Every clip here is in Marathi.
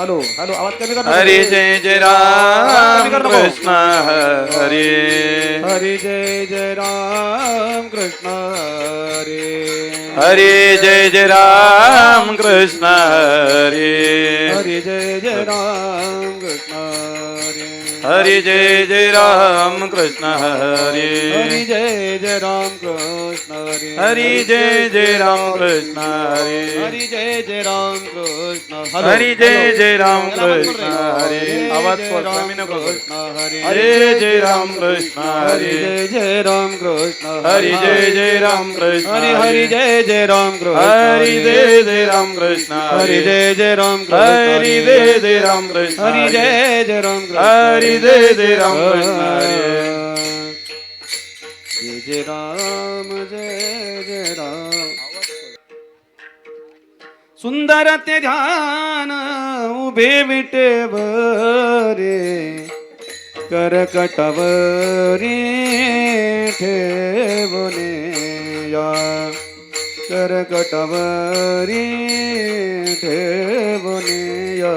हॅलो हॅलो आवाज कमी कर हरी जय जय राम कृष्ण हरी. हरी जय जय राम कृष्ण हरी. हरी जय जय राम कृष्ण हरी. हरी जय जय राम हरी हरी जय जय राम कृष्ण हरी हरी जय जय राम कृष्ण हरी हरी जय जय राम कृष्ण हरी हरी जय जय राम कृष्ण हॅलो, हरी जय हॅलो. जय राम याला बंद कृष्ण करू रे. हरी जय आवाज जय थोडा राम कमी नको करू. कृष्ण हरी हरी जय राम कृष्ण हरी हरी जय जय राम कृष्ण हरी जय जय राम कृष्ण हरी हरी जय जय राम कृष्ण हरी जय जय राम कृष्ण हरी जय जय राम कृष्ण हरी जय जय राम कृष्ण हरी जय जय राम कृष्ण हरी जय जय राम जय जय राम जय जय राम. सुंदर ते ध्यान उभे विटेवरे करकटवरी ठेवणे या. करकटवरी ठेवणे या.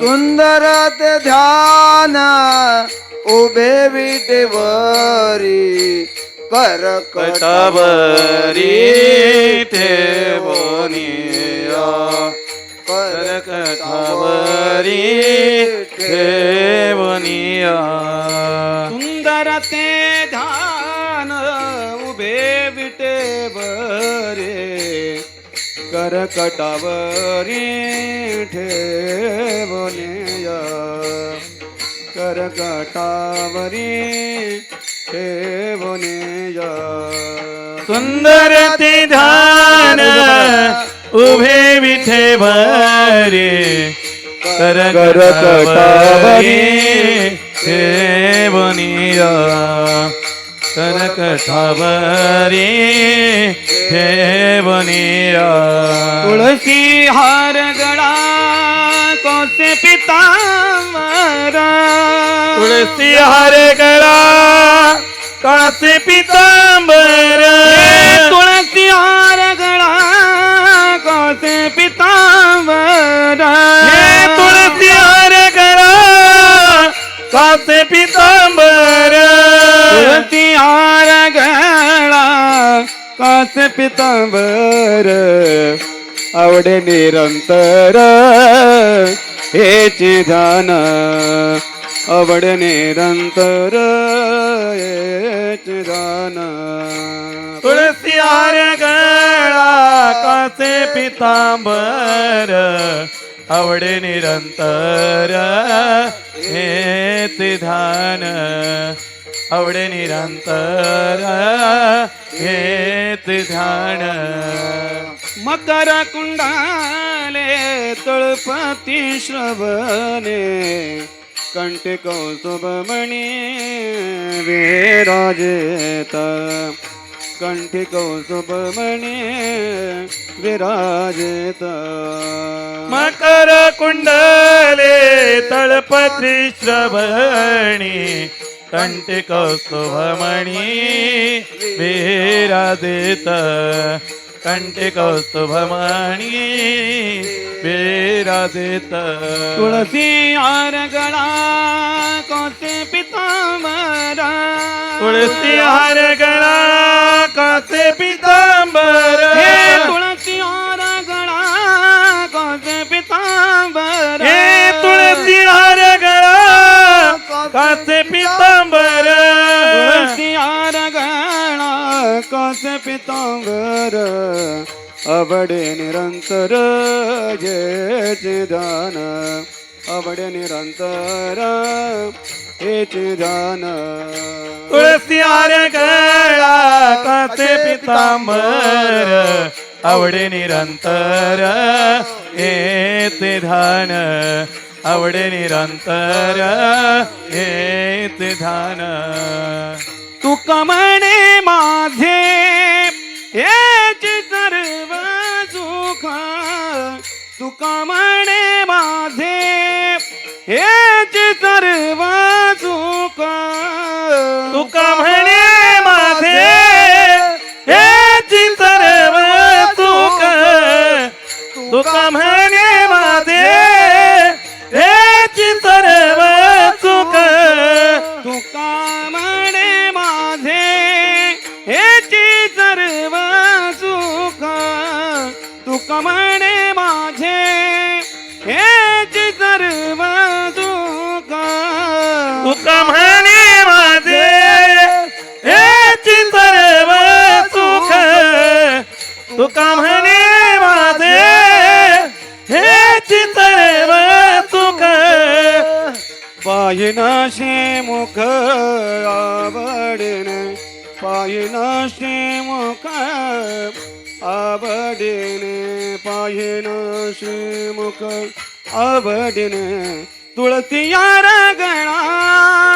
सुंदर ते ध्यान उभे विटेवरी कर कटावरी ठेवनिया करकटावरी ठेवनिया सुंदर ते करकटावरी ठेवनिया करकटावरी ठेवनिया सुंदर ते ध्यान उभे विठे भरे करकटावरी ठेवनिया करकटावरी ठेवनिया तुळसी हार गळा कोसे पितांबर। तुळसी हार गळा कासे पितांबर। तुळसी हार गळा कोसे पितांबर। हे तुळसी हार गळा कासे पितांबर। असे पितांबर आवडे निरंतर हेचे ध्यान आवडे निरंतर हेचे ध्यान. तुळसी आर गळा कासे पितांबर आवडे निरंतर हे ध्यान. आवडे निरंतर हेच ध्यान. मकर कुंडाले तळपती श्रवणे कंठे कौस्तुभमणी विराजेत. कंठी कौस्तुभमणी विराजेत. मकर कुंडले तळपती श्रवणी कण्ठिकौस्तुभमणि विराजित कण्ठिकौस्तुभमणि विराजित तुलसी हरगणा कौते पिताम्बरा तुलसी हरगणा कौते पिताम्बर तुलसी हरगणा कौते पिताम्बर तुलसी हरगणा कौते पितांबर अबडे निरंतर हेचे ध्यान अबडे निरंतर हेचे ध्यान तुळसी गळा काचे पितांबर आवडे निरंतर येते ध्यान. आवडे निरंतर येते ध्यान. तुका म्हणे माझे तुका म्हणे माझे हेचे सर्व सुख. तुका म्हणे हेची सर्व सुख तुका म्हणे माझे हे सर्व सुख पायनाशे मुख आवडेन पायनाशे मुख आवडेन पायनाशे मुख आवडेन तुळसी यार गणा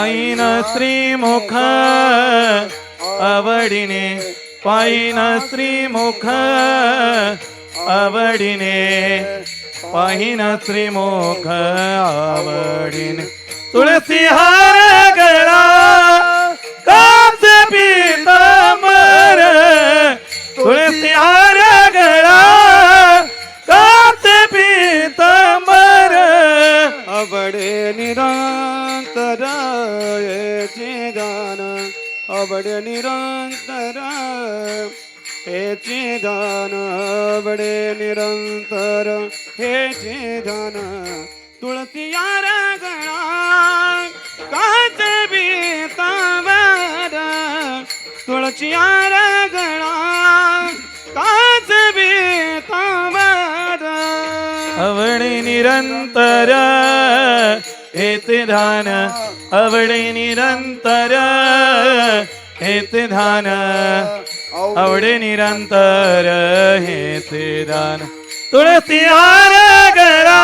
पायीन श्रीमुख आवडीने पायीन श्रीमुख आवडीने पाहिन श्रीमुख आवडीने तुळसी हार गळा काच पितांबर तुळसी हार गळा काच पितांबर अबडे निरंतर अबडे निरंतर. हेचे दान अबडे निरंतर. हेचे दान तुळसी यार गणा काच बीतावर. तुळसी यार गणा काच बीतावर. आवडे निरंतर. हेते ध्यान आवडे निरंतर हेते ध्यान आवडे निरंतर हेते ध्यान तुळसी हार गळा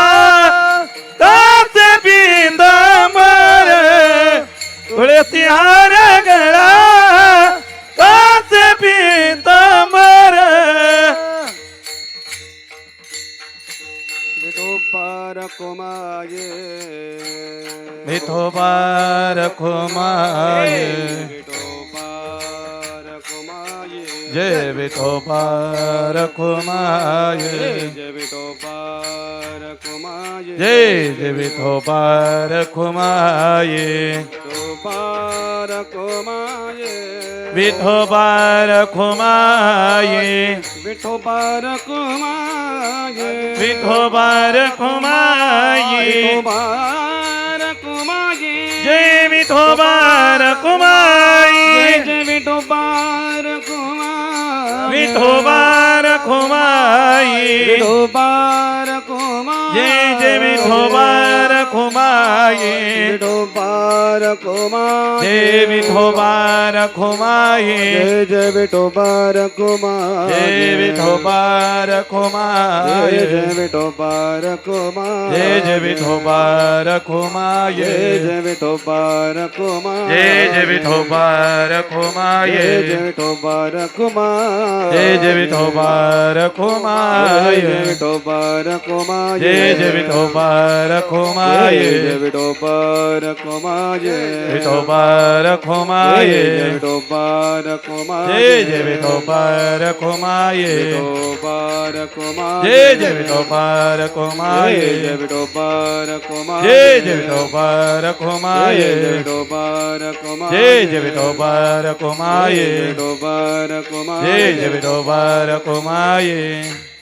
काच पिंदांबर तुळसी हार गरा विठोबार कुमाये विठोबार खुमाय विठोबार कुमाये जय विठोबार खुमाय जय विठोबार कुमाये जय जय विठोबार खुमाय विठोबार कुमाये विठोबार खुमाय विठोबार कुमाये विठोबार कुमाये जय विठोबार खुमाय जय विठोबार कुमाये विठोबार खुमाय विठोबार कुमाये जय जय विठोबार खुमाय विठोबार कुमाये जय विठोबार खुमाय जय जय विठोबार कुमाये जय विठोबार खुमाय जय जय विठोबार कुमाये जय जय विठोबार खुमाय जय जय विठोबार कुमाये जय जय विठोबार खुमाय जय जय विठोबार कुमाये जय जय विठोबार खुमाय जय विठोबार कुमाये जय जय जय विठोबार कुमाये विठोबार खुमाय जय विठोबार कुमाये जय जय विठोबार खुमाय विठोबार कुमाये विठोबार खुमाय जय विठोबार कुमाये जय विठोबार खुमाय जय विठोबार कुमाये जय जय विठोबार खुमाय जय विठोबार कुमाये जय विठोबार खुमाय